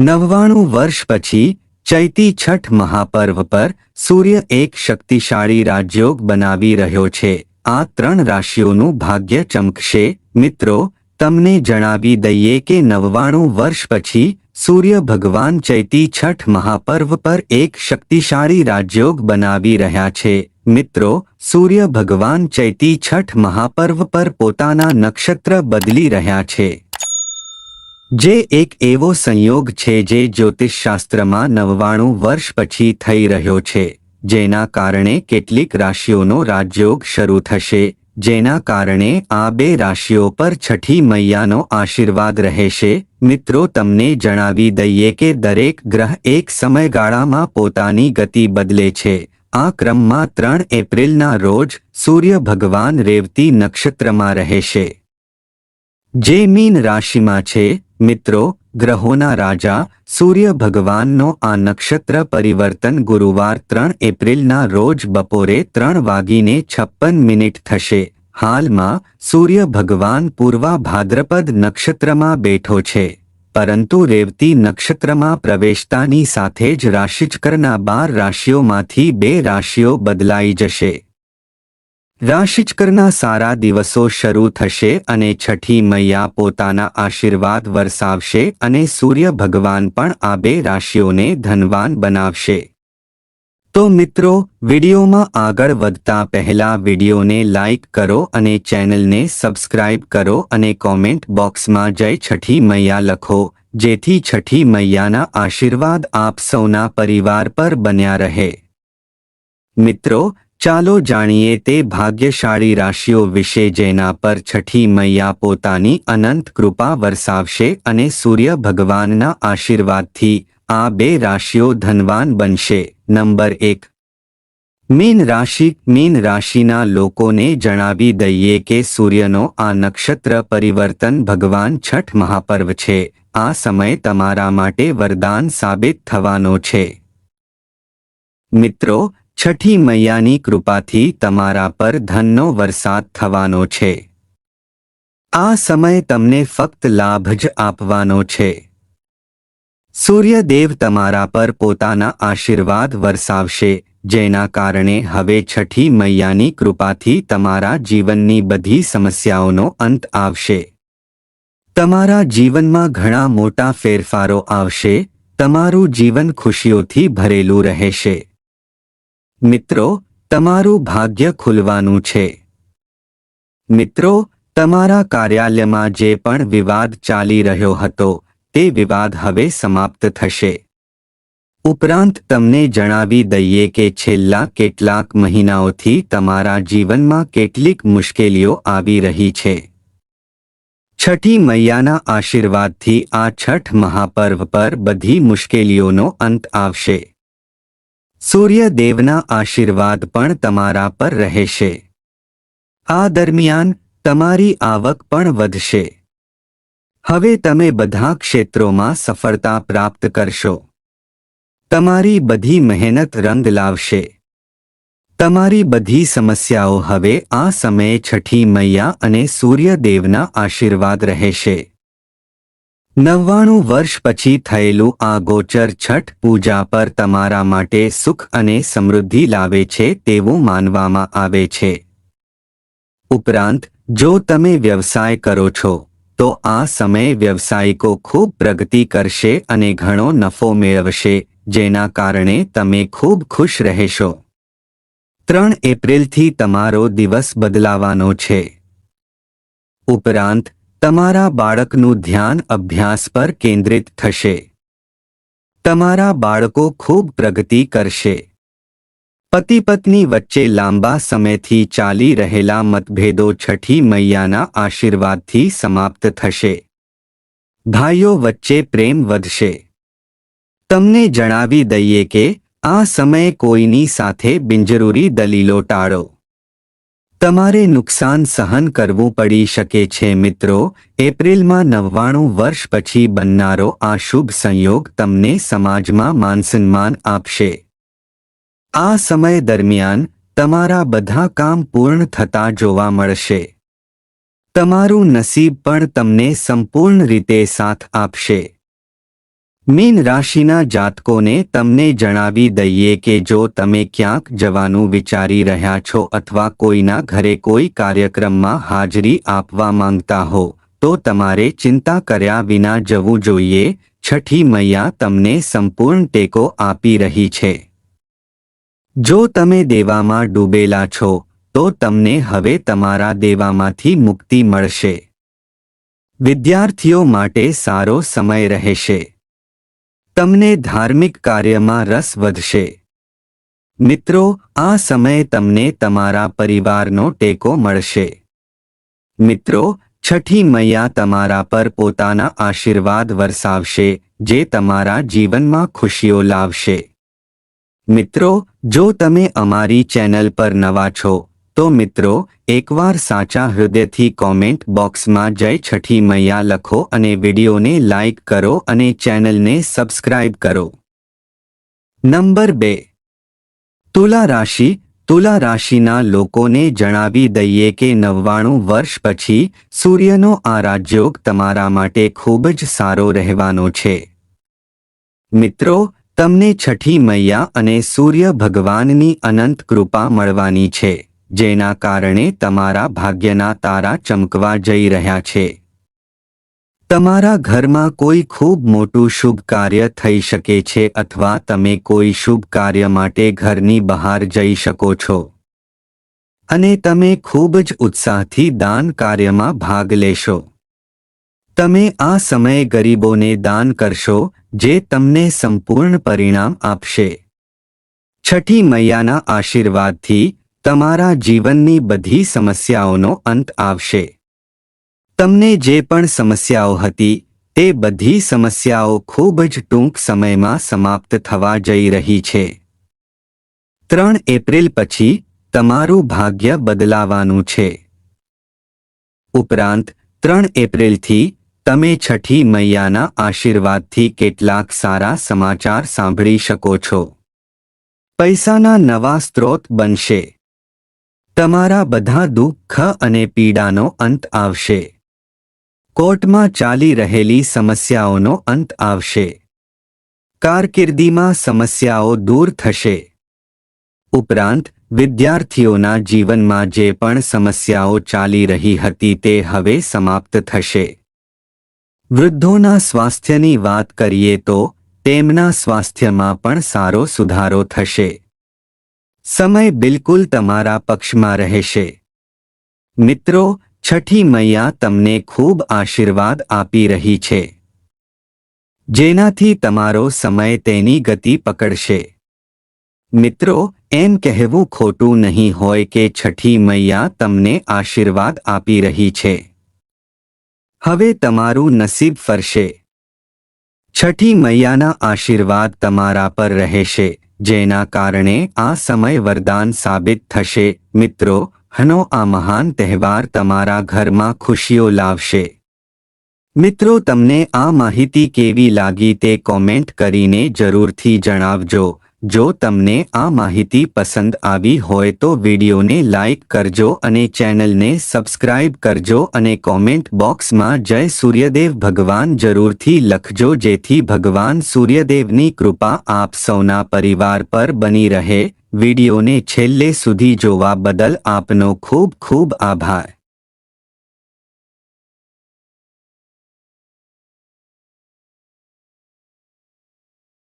નવ્વાણું વર્ષ પછી ચૈતી છઠ મહાપર્વ પર સૂર્ય એક શક્તિશાળી રાજયોગ બનાવી રહ્યો છે. આ ત્રણ રાશિઓનું ભાગ્ય ચમકશે. મિત્રો, તમને જણાવી દઈએ કે નવ્વાણું વર્ષ પછી સૂર્ય ભગવાન ચૈતી છઠ મહાપર્વ પર એક શક્તિશાળી રાજયોગ બનાવી રહ્યા છે. મિત્રો, સૂર્ય ભગવાન ચૈતી છઠ મહાપર્વ પર પોતાના નક્ષત્ર બદલી રહ્યા છે. જે એક એવો સંયોગ છે જે જ્યોતિષશાસ્ત્રમાં નવ્વાણું વર્ષ પછી થઈ રહ્યો છે, જેના કારણે કેટલીક રાશિઓનો રાજયોગ શરૂ થશે, જેના કારણે આ બે રાશિઓ પર છઠ્ઠી મૈયાનો આશીર્વાદ રહેશે. મિત્રો, તમને જણાવી દઈએ કે દરેક ગ્રહ એક સમયગાળામાં પોતાની ગતિ બદલે છે. આ ક્રમમાં ત્રણ એપ્રિલના રોજ સૂર્ય ભગવાન રેવતી નક્ષત્રમાં રહેશે. જે મીન રાશિમાં છે મિત્રો, ગ્રહોના રાજા, સૂર્ય ભગવાનનો આ નક્ષત્ર પરિવર્તન ગુરુવાર ત્રણ એપ્રિલના રોજ બપોરે ત્રણ વાગીને છપ્પન મિનિટ થશે. હાલમાં, સૂર્ય ભગવાન પૂર્વા ભાદ્રપદ નક્ષત્રમાં બેઠો છે. પરંતુ રેવતી નક્ષત્રમાં પ્રવેશતાની સાથે જ રાશિચક્રના બાર રાશિઓમાંથી બે રાશિઓ બદલાઈ જશે. રાશિચક્રના સારા દિવસો શરૂ થશે અને છઠ્ઠી મૈયા પોતાના આશીર્વાદ વરસાવશે અને સૂર્ય ભગવાન પણ આ બે રાશિઓને ધનવાન બનાવશે. તો મિત્રો, વિડીયોમાં આગળ વધતા પહેલા વિડીયોને લાઇક કરો અને ચેનલને સબસ્ક્રાઇબ કરો અને કોમેન્ટ બોક્સમાં જય છઠ્ઠી મૈયા લખો, જેથી છઠ્ઠી મૈયાના આશીર્વાદ આપ સૌના પરિવાર પર બન્યા રહે. મિત્રો ચાલો જાણીએ તે ભાગ્યશાળી રાશિઓ વિશે જેના પર છઠ્ઠી મૈયા પોતાની અનંત કૃપા વરસાવશે અને સૂર્ય ભગવાનના આશીર્વાદથી આ બે રાશિઓ ધનવાન બનશે. નંબર એક. મીન રાશિ. મીન રાશિના લોકોને જણાવી દઈએ કે સૂર્યનો આ નક્ષત્ર પરિવર્તન ભગવાન છઠ મહાપર્વ છે. આ સમય તમારા માટે વરદાન સાબિત થવાનો છે. મિત્રો છઠ્ઠી મૈયાની કૃપાથી તમારા પર ધનનો વરસાદ થવાનો છે. આ સમય તમને ફક્ત લાભ જ આપવાનો છે. સૂર્યદેવ તમારા પર પોતાના આશીર્વાદ વરસાવશે, જેના કારણે હવે છઠ્ઠી મૈયાની કૃપાથી તમારા જીવનની બધી સમસ્યાઓનો અંત આવશે. તમારા જીવનમાં ઘણા મોટા ફેરફારો આવશે, તમારું જીવન ખુશીઓથી ભરેલું રહેશે. મિત્રો, તમારું ભાગ્ય ખુલવાનું છે. મિત્રો, તમારા કાર્યાલયમાં જે પણ વિવાદ ચાલી રહ્યો હતો, તે વિવાદ હવે સમાપ્ત થશે. ઉપરાંત તમને જણાવી દઈએ કે છેલ્લા કેટલાક મહિનાઓથી તમારા જીવનમાં કેટલીક મુશ્કેલીઓ આવી રહી છે. છઠ્ઠી મૈયાના આશીર્વાદથી આ છઠ મહાપર્વ પર બધી મુશ્કેલીઓનો અંત આવશે. સૂર્યદેવના આશીર્વાદ પણ તમારા પર રહેશે. આ દરમિયાન તમારી આવક પણ વધશે. હવે તમે બધા ક્ષેત્રોમાં સફળતા પ્રાપ્ત કરશો. તમારી બધી મહેનત રંગ લાવશે. તમારી બધી સમસ્યાઓ હવે આ સમયે છઠ્ઠી મૈયા અને સૂર્યદેવના આશીર્વાદ રહેશે. નવ્વાણું વર્ષ પછી થયેલું આ ગોચર છઠ પૂજા પર તમારા માટે સુખ અને સમૃદ્ધિ લાવે છે તેવું માનવામાં આવે છે. ઉપરાંત, જો તમે વ્યવસાય કરો છો, તો આ સમયે વ્યવસાયિકો ખૂબ પ્રગતિ કરશે અને ઘણો નફો મેળવશે, જેના કારણે તમે ખૂબ ખુશ રહેશો. ત્રણ એપ્રિલથી તમારો દિવસ બદલાવાનો છે. ઉપરાંત તમારા બાળકનું ધ્યાન અભ્યાસ પર કેન્દ્રિત થશે. તમારા બાળકો ખૂબ પ્રગતિ કરશે. પતિ પત્ની વચ્ચે લાંબા સમયથી ચાલી રહેલા મતભેદો છઠ્ઠી મૈયાના આશીર્વાદથી સમાપ્ત થશે. ભાઈઓ વચ્ચે પ્રેમ વધશે. તમને જણાવી દઈએ કે, આ સમયે કોઈની સાથે બિનજરૂરી દલીલો ટાળો. તમારે નુકસાન સહન કરવું પડી શકે છે મિત્રો. એપ્રિલમાં નવ્વાણું વર્ષ પછી બનનારો આ શુભ સંયોગ તમને સમાજમાં માનસન્માન આપશે. આ સમય દરમિયાન તમારા બધા કામ પૂર્ણ થતા જોવા મળશે. તમારું નસીબ પણ તમને સંપૂર્ણ રીતે સાથ આપશે. મીન રાશિના જાતકોને તમને જણાવી દઈએ કે જો તમે ક્યાંક જવાનું વિચારી રહ્યા છો અથવા કોઈના ઘરે કોઈ કાર્યક્રમમાં હાજરી આપવા માંગતા હો, તો તમારે ચિંતા કર્યા વિના જવું જોઈએ. છઠ્ઠી મૈયા તમને સંપૂર્ણ ટેકો આપી રહી છે. જો તમે દેવામાં ડૂબેલા છો, તો તમને હવે તમારા દેવામાંથી મુક્તિ મળશે. વિદ્યાર્થીઓ માટે સારો સમય રહેશે. તમને ધાર્મિક કાર્યમાં રસ વધશે. મિત્રો, આ સમયે તમને તમારા પરિવારનો ટેકો મળશે. મિત્રો, છઠ્ઠી મૈયા તમારા પર પોતાના આશીર્વાદ વરસાવશે, જે તમારા જીવનમાં ખુશીઓ લાવશે. મિત્રો, જો તમે અમારી ચેનલ પર નવા છો તો મિત્રો, એકવાર સાચા હૃદયથી કોમેન્ટ બોક્સમાં જય છઠ્ઠી મૈયા લખો અને વિડીયોને લાઇક કરો અને ચેનલને સબસ્ક્રાઇબ કરો. નંબર બે. તુલા રાશિ, તુલા રાશિના લોકોને જણાવી દઈએ કે નવ્વાણું વર્ષ પછી સૂર્યનો આ રાજયોગ તમારા માટે ખૂબ જ સારો રહેવાનો છે. મિત્રો, તમને છઠ્ઠી મૈયા અને સૂર્ય ભગવાનની અનંત કૃપા મળવાની છે. જેના કારણે તમારા ભાગ્યના તારા ચમકવા જઈ રહ્યા છે. તમારા ઘરમાં કોઈ ખૂબ મોટું શુભ કાર્ય થઈ શકે છે અથવા તમે કોઈ શુભ કાર્ય માટે ઘરની બહાર જઈ શકો છો. અને તમે ખૂબ જ ઉત્સાહથી દાન કાર્યમાં ભાગ લેશો. તમે આ સમયે ગરીબોને દાન કરશો, જે તમને સંપૂર્ણ પરિણામ આપશે. છઠ્ઠી મૈયાના આશીર્વાદથી તમારા જીવનની બધી સમસ્યાઓનો અંત આવશે. તમને જે પણ સમસ્યાઓ હતી, તે બધી સમસ્યાઓ ખૂબ જ ટૂંક સમયમાં સમાપ્ત થવા જઈ રહી છે. ત્રણ એપ્રિલ પછી તમારું ભાગ્ય બદલાવાનું છે. ઉપરાંત, ત્રણ એપ્રિલથી તમે છઠ્ઠી મૈયાના આશીર્વાદથી કેટલાક સારા સમાચાર સાંભળી શકો છો. પૈસાના નવા સ્ત્રોત બનશે. તમારા બધા દુઃખ અને પીડાનો અંત આવશે. કોર્ટમાં ચાલી રહેલી સમસ્યાઓનો અંત આવશે. કારકિર્દીમાં સમસ્યાઓ દૂર થશે. ઉપરાંત, વિદ્યાર્થીઓના જીવનમાં જે પણ સમસ્યાઓ ચાલી રહી હતી તે હવે સમાપ્ત થશે. વૃદ્ધોના સ્વાસ્થ્યની વાત કરીએ તો તેમના સ્વાસ્થ્યમાં પણ સારો સુધારો થશે. સમય બિલકુલ તમારા પક્ષમાં રહેશે. મિત્રો, છઠ્ઠી મૈયા તમને ખૂબ આશીર્વાદ આપી રહી છે. જેનાથી તમારો સમય તેની ગતિ પકડશે. મિત્રો, એમ કહેવું ખોટું નહીં હોય કે છઠ્ઠી મૈયા તમને આશીર્વાદ આપી રહી છે. હવે તમારું નસીબ ફરશે. છઠ્ઠી મૈયાના આશીર્વાદ તમારા પર રહેશે, જેના કારણે આ સમય વરદાન સાબિત થશે. મિત્રો, હનો આ મહાન તહેવાર તમારા ઘરમાં ખુશીઓ લાવશે. મિત્રો, તમને આ માહિતી કેવી લાગી તે કોમેન્ટ કરીને જરૂરથી જણાવજો. જો તમને આ માહિતી પસંદ આવી હોય તો વિડીયોને લાઇક કરજો અને ચેનલને સબસ્ક્રાઇબ કરજો અને કોમેન્ટ બોક્સમાં જય સૂર્યદેવ ભગવાન જરૂરથી લખજો જેથી ભગવાન સૂર્યદેવની કૃપા આપ સૌના પરિવાર પર બની રહે. વિડીયોને છેલ્લે સુધી જોવા બદલ આપનો ખૂબ ખૂબ આભાર.